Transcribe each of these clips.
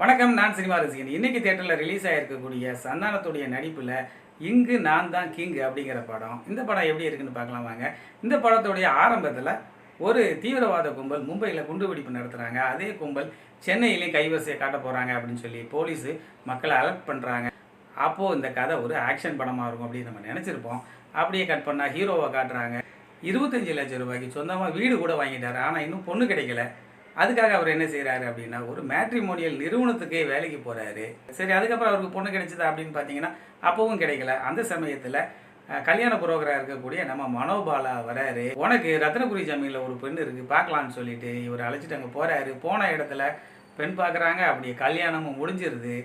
வணக்கம் நான் சினிமா ரசிகன். இன்னைக்கு தேட்டரில் ரிலீஸ் ஆகிருக்கக்கூடிய சந்தானத்துடைய நடிப்பில் இங்கு நான் தான் கிங் அப்படிங்கிற படம். இந்த படம் எப்படி இருக்குன்னு பார்க்கலாம் வாங்க. இந்த படத்துடைய ஆரம்பத்தில் ஒரு தீவிரவாத கும்பல் மும்பையில் குண்டுவெடிப்பு நடத்துகிறாங்க அதே கும்பல் சென்னையிலையும் கைவரிசையை காட்ட போகிறாங்க அப்படின்னு சொல்லி போலீஸு மக்களை அலர்ட் பண்ணுறாங்க அப்போது இந்த கதை ஒரு ஆக்ஷன் படமாக இருக்கும் அப்படின்னு நம்ம நினச்சிருப்போம். அப்படியே கட் பண்ணால் ஹீரோவை காட்டுறாங்க. இருபத்தஞ்சு லட்சம் ரூபாய்க்கு சொந்தமாக வீடு கூட வாங்கிட்டாரு. ஆனால் இன்னும் பொண்ணு கிடைக்கல. அதுக்காக அவர் என்ன செய்கிறாரு அப்படின்னா ஒரு மேட்ரிமோனியல் நிறுவனத்துக்கே வேலைக்கு போகிறாரு சரி அதுக்கப்புறம் அவருக்கு பொண்ணு கிடைச்சதா அப்படின்னு பார்த்தீங்கன்னா அப்பவும் கிடைக்கல. அந்த சமயத்தில் கல்யாண புரோக்கராக இருக்கக்கூடிய நம்ம மனோபாலா வராரு. உனக்கு ரத்னபுரி ஜமீனில் ஒரு பெண் இருக்குது பார்க்கலான்னு சொல்லிட்டு இவர் அழைச்சிட்டு அங்கே போகிறாரு போன இடத்துல பெண் பார்க்குறாங்க அப்படியே கல்யாணமும் முடிஞ்சிருது.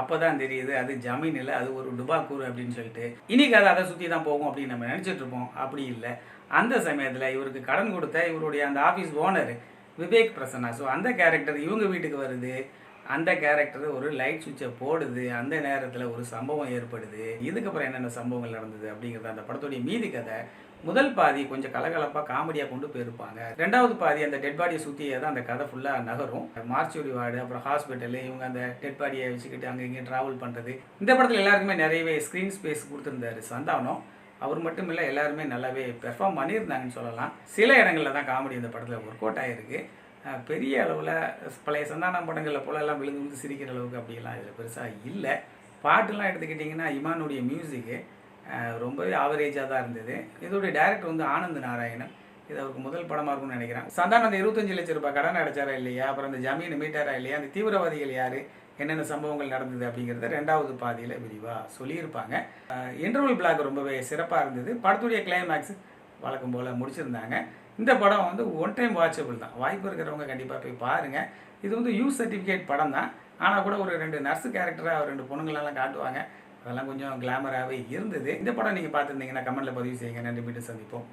அப்போ தான் தெரியுது அது ஜமீன் இல்லை அது ஒரு டுபாக்கூர் அப்படின்னு சொல்லிட்டு. இன்னைக்கு அது அதை சுற்றி தான் போகும் அப்படின்னு நம்ம நினச்சிட்ருப்போம் அப்படி இல்லை. அந்த சமயத்தில் இவருக்கு கடன் கொடுத்த இவருடைய அந்த office owner Vivek Prasanna. So அந்த கேரக்டர் இவங்க வீட்டுக்கு வருது. அந்த கேரக்டர் ஒரு லைட் சுவிட்சை போடுது. அந்த நேரத்தில் ஒரு சம்பவம் ஏற்படுது. இதுக்கப்புறம் என்னென்ன சம்பவங்கள் நடந்தது அப்படிங்கிறது அந்த படத்துடைய மீதி கதை முதல் பாதி கொஞ்சம் கலகலப்பாக காமெடியாக கொண்டு போயிருப்பாங்க. ரெண்டாவது பாதி அந்த டெட் பாடியை சுற்றியே தான் அந்த கதை ஃபுல்லாக நகரும். மார்ச்சுரி வார்டு அப்புறம் ஹாஸ்பிட்டலு இவங்க அந்த டெட் பாடியை வச்சுக்கிட்டு அங்கே இங்கே ட்ராவல் பண்ணுறது இந்த படத்தில் எல்லாருக்குமே நிறையவே ஸ்க்ரீன் ஸ்பேஸ் கொடுத்துருந்தாரு சந்தானம். அவர் மட்டும் இல்லை எல்லாருமே நல்லாவே பெர்ஃபார்ம் பண்ணியிருந்தாங்கன்னு சொல்லலாம். சில இடங்களில் தான் காமெடி இந்த படத்தில் ஒர்க் அவுட் ஆகிருக்கு பெரிய அளவில் பழைய சந்தானம் படங்களில் போலெல்லாம் விழுந்து விழுந்து சிரிக்கிற அளவுக்கு அப்படியெல்லாம் இதில் பெருசாக இல்லை. பாட்டுலாம் எடுத்துக்கிட்டிங்கன்னா இமானுடைய மியூசிக்கு ரொம்பவே ஆவரேஜாக தான் இருந்தது. இதோடைய டேரக்டர் வந்து ஆனந்த் நாராயணன். இது அவருக்கு முதல் படமாக இருக்கும்னு நினைக்கிறேன். சாதாரண அந்த இருபத்தஞ்சு லட்ச ரூபாய் கடன் அடைச்சாரா இல்லையா? அப்புறம் அந்த ஜமீன் மீட்டாரா இல்லையா? அந்த தீவிரவாதிகள் யார்? என்னென்ன சம்பவங்கள் நடந்தது அப்படிங்கிறத ரெண்டாவது பாதியில் விரிவாக சொல்லியிருப்பாங்க. இன்டர்வல் பிளாக் ரொம்பவே சிறப்பாக இருந்தது. படத்துடைய கிளைமேக்ஸ் வழக்கம் போல் முடிச்சிருந்தாங்க. இந்த படம் வந்து ஒன் டைம் வாட்சபிள் தான். வாய்ப்பு இருக்கிறவங்க கண்டிப்பாக போய் பாருங்கள் இது வந்து யூஸ் சர்டிஃபிகேட் படம் தான். ஆனால் கூட ஒரு ரெண்டு நர்ஸு கேரக்டராக ரெண்டு பொண்ணுங்களெல்லாம் காட்டுவாங்க. அதெல்லாம் கொஞ்சம் கிளாமராகவே இருந்தது. இந்த படம் நீங்கள் பார்த்துருந்தீங்கன்னா கமெண்ட்டில் பதிவு செய்யுங்க. நன்றி. மீண்டும் சந்திப்போம்.